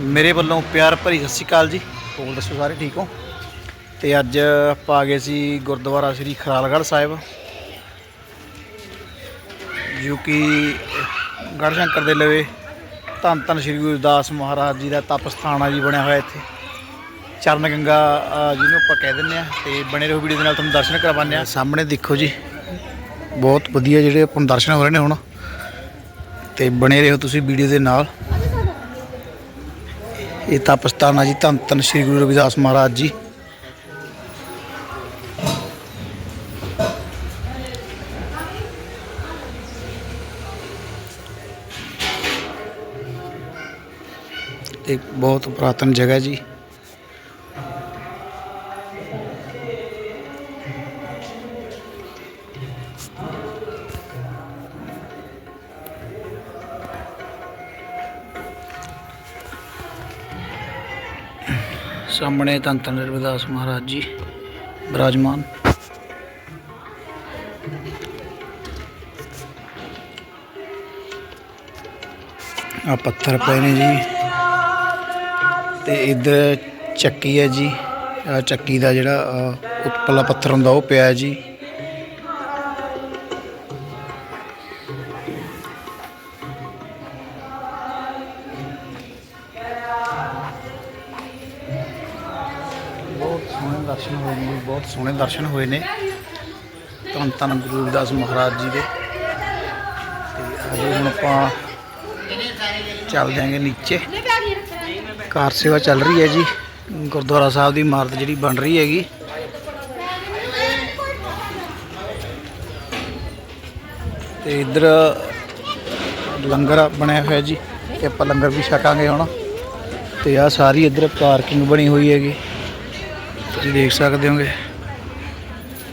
ਮੇਰੇ ਵੱਲੋਂ ਪਿਆਰ ਭਰੀ ਸਤਿ ਸ਼੍ਰੀ ਅਕਾਲ ਜੀ। ਹੋਰ ਦੱਸੋ ਸਾਰੇ ਠੀਕ ਹੋ? ਤੇ ਅੱਜ ਆਪਾਂ ਆ ਗਏ ਸੀ ਗੁਰਦੁਆਰਾ ਸ੍ਰੀ ਖਰਾਲਗੜ੍ਹ ਸਾਹਿਬ। ਜੋ ਕਿ ਗੜ੍ਹ ਸ਼ੰਕਰ ਦੇ ਲਵੇ ਧੰਨ ਧੰਨ ਸ੍ਰੀ ਗੁਰੂ ਦਾਸ ਮਹਾਰਾਜ ਜੀ ਦਾ ਤਪ ਸਥਾਨ ਆ ਜੀ ਬਣਿਆ ਹੋਇਆ ਇੱਥੇ। ਚਰਨ ਗੰਗਾ ਜਿਹਨੂੰ ਆਪਾਂ ਕਹਿ ਦਿੰਦੇ ਆ ਤੇ ਬਣੇ ਰਹੋ ਵੀਡੀਓ ਦੇ ਨਾਲ ਤੁਹਾਨੂੰ ਦਰਸ਼ਨ ਕਰਵਾਉਂਦੇ ਆ ਸਾਹਮਣੇ ਦੇਖੋ ਜੀ ਬਹੁਤ ਵਧੀਆ ਜਿਹੜੇ ਆਪਾਂ ਦਰਸ਼ਨ ਹੋ ਰਹੇ ਨੇ ਹੁਣ। ਤੇ ਬਣੇ ਰਹੋ ਤੁਸੀਂ ਵੀਡੀਓ ਦੇ ਨਾਲ। ਇਹ ਤਪ ਸਥਾਨ ਆ ਜੀ, ਧੰਨ ਧੰਨ ਸ੍ਰੀ ਗੁਰੂ ਰਵਿਦਾਸ ਮਹਾਰਾਜ ਜੀ। ਇੱਕ ਬਹੁਤ ਪੁਰਾਤਨ ਜਗ੍ਹਾ ਜੀ। ਸਾਹਮਣੇ ਧੰਨ ਧੰਨ ਰਵਿਦਾਸ ਮਹਾਰਾਜ ਜੀ ਬਿਰਾਜਮਾਨ। ਆ ਪੱਥਰ ਪਏ ਨੇ ਜੀ ਤੇ ਇੱਧਰ ਚੱਕੀ ਹੈ ਜੀ ਆ ਚੱਕੀ ਦਾ ਜਿਹੜਾ ਅ, ਉੱਪਰਲਾ ਪੱਥਰ ਹੁੰਦਾ ਉਹ ਪਿਆ ਜੀ। ਦਰਸ਼ਨ ਹੋਏ ਨੇ, ਬਹੁਤ ਸੋਹਣੇ ਦਰਸ਼ਨ ਹੋਏ ਨੇ। ਧੰਨ ਧੰਨ ਗੁਰੂ ਰਵਿਦਾਸ ਮਹਾਰਾਜ ਜੀ ਦੇ। ਤੇ ਅਜੇ ਹੁਣ ਆਪਾਂ ਚੱਲ ਜਾਾਂਗੇ ਨੀਚੇ। ਕਾਰ ਸੇਵਾ ਚੱਲ ਰਹੀ ਹੈ ਜੀ। ਗੁਰਦੁਆਰਾ ਸਾਹਿਬ ਦੀ ਇਮਾਰਤ ਜਿਹੜੀ ਬਣ ਰਹੀ ਹੈਗੀ। ਤੇ ਇੱਧਰ ਲੰਗਰ ਬਣਿਆ ਹੋਇਆ ਜੀ, ਤੇ ਆਪਾਂ ਲੰਗਰ ਵੀ ਛਕਾਂਗੇ ਹੁਣ। ਤੇ ਆ ਸਾਰੀ ਇੱਧਰ ਪਾਰਕਿੰਗ ਬਣੀ ਹੋਈ ਹੈਗੀ। ਤੁਸੀਂ ਦੇਖ ਸਕਦੇ ਹੋਗੇ।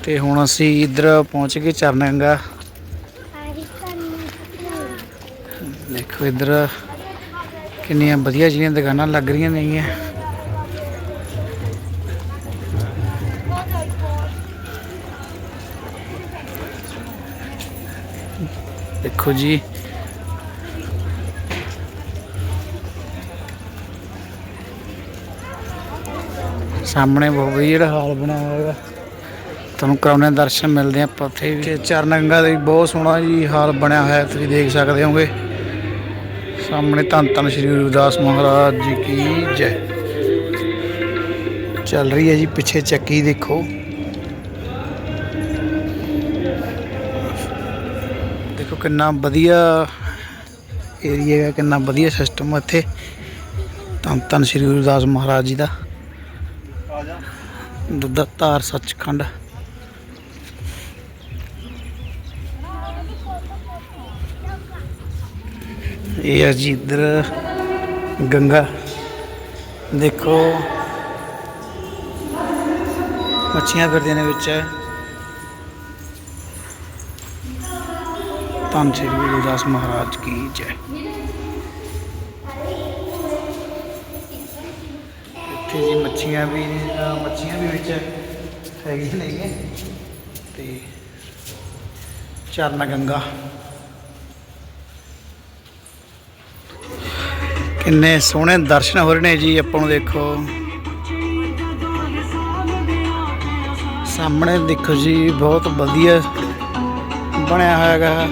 ਤੇ ਹੁਣ ਅਸੀਂ ਇੱਧਰ ਪਹੁੰਚ ਗਏ ਚਰਨਗੰਗਾ ਦੇਖੋ ਇੱਧਰ ਕਿੰਨੀਆਂ ਵਧੀਆ ਜਿਹੀਆਂ ਦੁਕਾਨਾਂ ਲੱਗ ਰਹੀਆਂ ਨੇਗੀਆਂ ਦੇਖੋ ਜੀ ਸਾਹਮਣੇ ਬਹੁਤ ਵਧੀਆ ਜਿਹੜਾ ਹਾਲ ਬਣਿਆ ਹੋਇਆ ਹੈਗਾ। ਤੁਹਾਨੂੰ ਕਰਾਉਣੇ ਦਰਸ਼ਨ, ਮਿਲਦੇ ਆ ਆਪਾਂ ਉੱਥੇ ਵੀ। ਚਰਨ ਗੰਗਾ ਦਾ ਵੀ ਬਹੁਤ ਸੋਹਣਾ ਜੀ ਹਾਲ ਬਣਿਆ ਹੋਇਆ, ਤੁਸੀਂ ਦੇਖ ਸਕਦੇ ਹੋਗੇ ਸਾਹਮਣੇ ਧੰਨ ਧੰਨ ਸ਼੍ਰੀ ਗੁਰੂ ਮਹਾਰਾਜ ਜੀ ਕੀ ਜੈ। ਚੱਲ ਰਹੀ ਹੈ ਜੀ, ਪਿੱਛੇ ਚੱਕੀ ਦੇਖੋ। ਦੇਖੋ ਕਿੰਨਾ ਵਧੀਆ ਏਰੀਆ ਹੈ ਕਿੰਨਾ ਵਧੀਆ ਸਿਸਟਮ ਇੱਥੇ। ਧੰਨ ਧੰਨ ਸ਼੍ਰੀ ਗੁਰੂ ਮਹਾਰਾਜ ਜੀ ਦਾ। ਦੁੱਧ ਧਾਰ ਸੱਚਖੰਡ। ਇਹ ਹੈ ਜੀ ਇੱਧਰ ਗੰਗਾ। ਦੇਖੋ। ਮੱਛੀਆਂ ਫਿਰਦੀਆਂ ਨੇ ਵਿੱਚ। ਧੰਨ ਸ਼੍ਰੀ ਗੁਰੂ ਰਵਿਦਾਸ ਮਹਾਰਾਜ ਕੀ ਜੈ। ਮੱਛੀਆਂ ਵੀ ਮੱਛੀਆਂ ਵੀ ਵਿੱਚ ਹੈਗੀਆਂ ਨੇਗੀਆਂ ਤੇ ਚਰਨ ਗੰਗਾ। ਕਿੰਨੇ ਸੋਹਣੇ ਦਰਸ਼ਨ ਹੋ ਰਹੇ ਨੇ ਜੀ, ਆਪਾਂ ਨੂੰ ਦੇਖੋ। ਸਾਹਮਣੇ ਦੇਖੋ ਜੀ, ਬਹੁਤ ਵਧੀਆ ਬਣਿਆ ਹੋਇਆ ਹੈਗਾ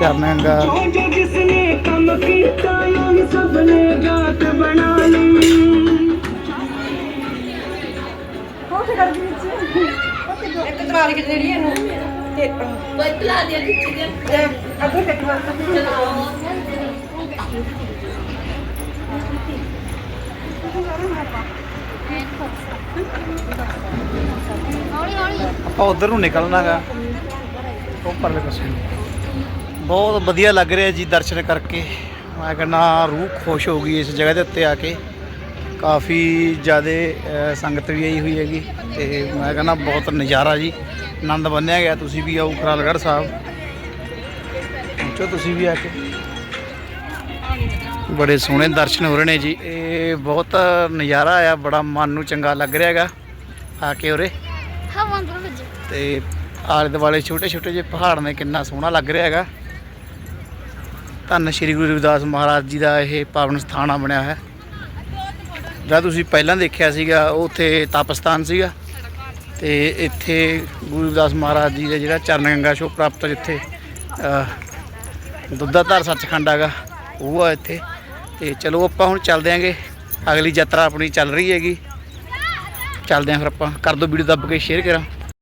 ਚਰਨ ਗੰਗਾ। ਜੋ ਜਿਸਨੇ ਕੰਮ ਕੀਤਾ ਉਹੀ ਸਭ ਨੇ ਗਾਤ ਬਣਾ ਲਈ। ਜਿਹੜੀ ਇਹਨੂੰ ਤੇ ਕੋਈ ਪਲਾ ਦੇ ਦਿੱਤੀ ਦੇ ਅੱਗੇ ਕੱਟਵਾ ਆਪਾਂ ਉਧਰ ਨੂੰ ਨਿਕਲਣਾਗਾ। ਉਹ ਪਰਲੇ ਪਾਸੇ ਬਹੁਤ ਵਧੀਆ ਲੱਗ ਰਿਹਾ ਜੀ ਦਰਸ਼ਨ ਕਰਕੇ। ਮੈਂ ਕਹਿੰਦਾ ਰੂਹ ਖੁਸ਼ ਹੋ ਗਈ ਇਸ ਜਗ੍ਹਾ ਦੇ ਉੱਤੇ ਆ ਕੇ। ਕਾਫੀ ਜ਼ਿਆਦਾ ਸੰਗਤ ਵੀ ਆਈ ਹੋਈ ਹੈਗੀ ਤੇ ਮੈਂ ਕਹਿੰਦਾ ਬਹੁਤ ਨਜ਼ਾਰਾ ਜੀ। ਆਨੰਦ ਬੰਨਿਆ ਗਿਆ ਤੁਸੀਂ ਵੀ ਆਓ ਖਰਾਲਗੜ੍ਹ ਸਾਹਿਬ। ਪਹੁੰਚੋ ਤੁਸੀਂ ਵੀ ਆ ਕੇ। ਬੜੇ ਸੋਹਣੇ ਦਰਸ਼ਨ ਹੋ ਰਹੇ ਨੇ ਜੀ। ਇਹ ਬਹੁਤ ਨਜ਼ਾਰਾ ਆ ਬੜਾ ਮਨ ਨੂੰ ਚੰਗਾ ਲੱਗ ਰਿਹਾ ਹੈਗਾ। ਆ ਕੇ ਉਰੇ। ਤੇ ਆਲੇ ਦੁਆਲੇ ਛੋਟੇ ਛੋਟੇ ਜਿਹੇ ਪਹਾੜ ਨੇ ਕਿੰਨਾ ਸੋਹਣਾ ਲੱਗ ਰਿਹਾ ਹੈਗਾ। ਧੰਨ ਸ਼੍ਰੀ ਗੁਰੂ ਰਵਿਦਾਸ ਮਹਾਰਾਜ ਜੀ ਦਾ ਇਹ ਪਾਵਨ ਸਥਾਨ ਆ ਬਣਿਆ ਹੈ ਜਿਹੜਾ ਤੁਸੀਂ ਪਹਿਲਾਂ ਦੇਖਿਆ ਸੀਗਾ ਉਹ ਉੱਥੇ ਤਪਸਥਾਨ ਸੀਗਾ। ਤੇ ਇੱਥੇ ਗੁਰੂ ਰਵਿਦਾਸ ਮਹਾਰਾਜ ਜੀ ਦਾ ਜਿਹੜਾ ਚਰਨ ਗੰਗਾ ਸ਼ੋ ਪ੍ਰਾਪਤ ਜਿੱਥੇ ਦੁੱਧਾਧਾਰ ਸੱਚਖੰਡ ਹੈਗਾ, ਉਹ ਆ ਇੱਥੇ। ਤੇ ਚਲੋ ਆਪਾਂ ਹੁਣ ਚੱਲਦੇ ਆਂਗੇ। ਅਗਲੀ ਯਾਤਰਾ ਆਪਣੀ ਚੱਲ ਰਹੀ ਹੈਗੀ। ਚੱਲਦੇ ਆਂ ਫਿਰ ਆਪਾਂ। ਕਰ ਦੋ ਵੀਡੀਓ ਦੱਬ ਕੇ ਸ਼ੇਅਰ ਕਰਾਂ।